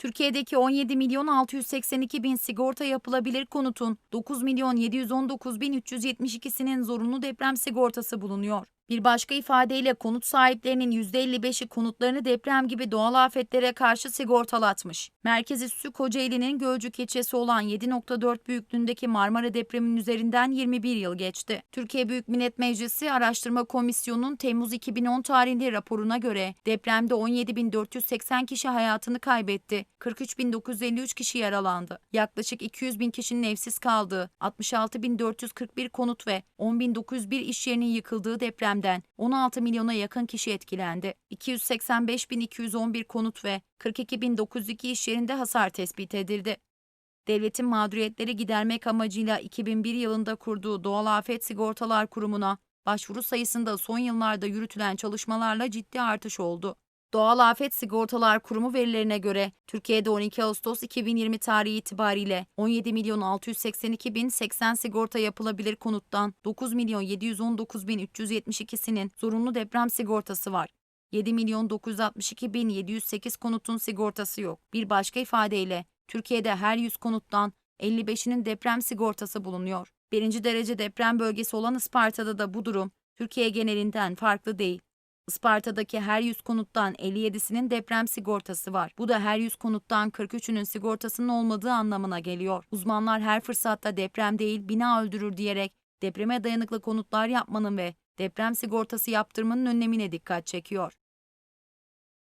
Türkiye'deki 17 milyon 682 bin sigorta yapılabilir konutun 9 milyon 719 bin 372'sinin zorunlu deprem sigortası bulunuyor. Bir başka ifadeyle konut sahiplerinin %55'i konutlarını deprem gibi doğal afetlere karşı sigortalatmış. Merkez üssü Kocaeli'nin Gölcük ilçesi olan 7.4 büyüklüğündeki Marmara depreminin üzerinden 21 yıl geçti. Türkiye Büyük Millet Meclisi Araştırma Komisyonu'nun Temmuz 2010 tarihli raporuna göre depremde 17.480 kişi hayatını kaybetti, 43.953 kişi yaralandı. Yaklaşık 200 bin kişinin evsiz kaldığı, 66.441 konut ve 10.901 iş yerinin yıkıldığı depremden 16 milyona yakın kişi etkilendi. 285.211 konut ve 42.902 iş yerinde hasar tespit edildi. Devletin mağduriyetleri gidermek amacıyla 2001 yılında kurduğu Doğal Afet Sigortalar Kurumu'na başvuru sayısında son yıllarda yürütülen çalışmalarla ciddi artış oldu. Doğal Afet Sigortalar Kurumu verilerine göre Türkiye'de 12 Ağustos 2020 tarihi itibariyle 17 milyon 682 bin 80 sigorta yapılabilir konuttan 9 milyon 719 bin 372'sinin zorunlu deprem sigortası var. 7 milyon 962 bin 708 konutun sigortası yok. Bir başka ifadeyle Türkiye'de her 100 konuttan 55'inin deprem sigortası bulunuyor. Birinci derece deprem bölgesi olan Isparta'da da bu durum Türkiye genelinden farklı değil. Isparta'daki her 100 konuttan 57'sinin deprem sigortası var. Bu da her 100 konuttan 43'ünün sigortasının olmadığı anlamına geliyor. Uzmanlar her fırsatta deprem değil bina öldürür diyerek depreme dayanıklı konutlar yapmanın ve deprem sigortası yaptırmanın önlemine dikkat çekiyor.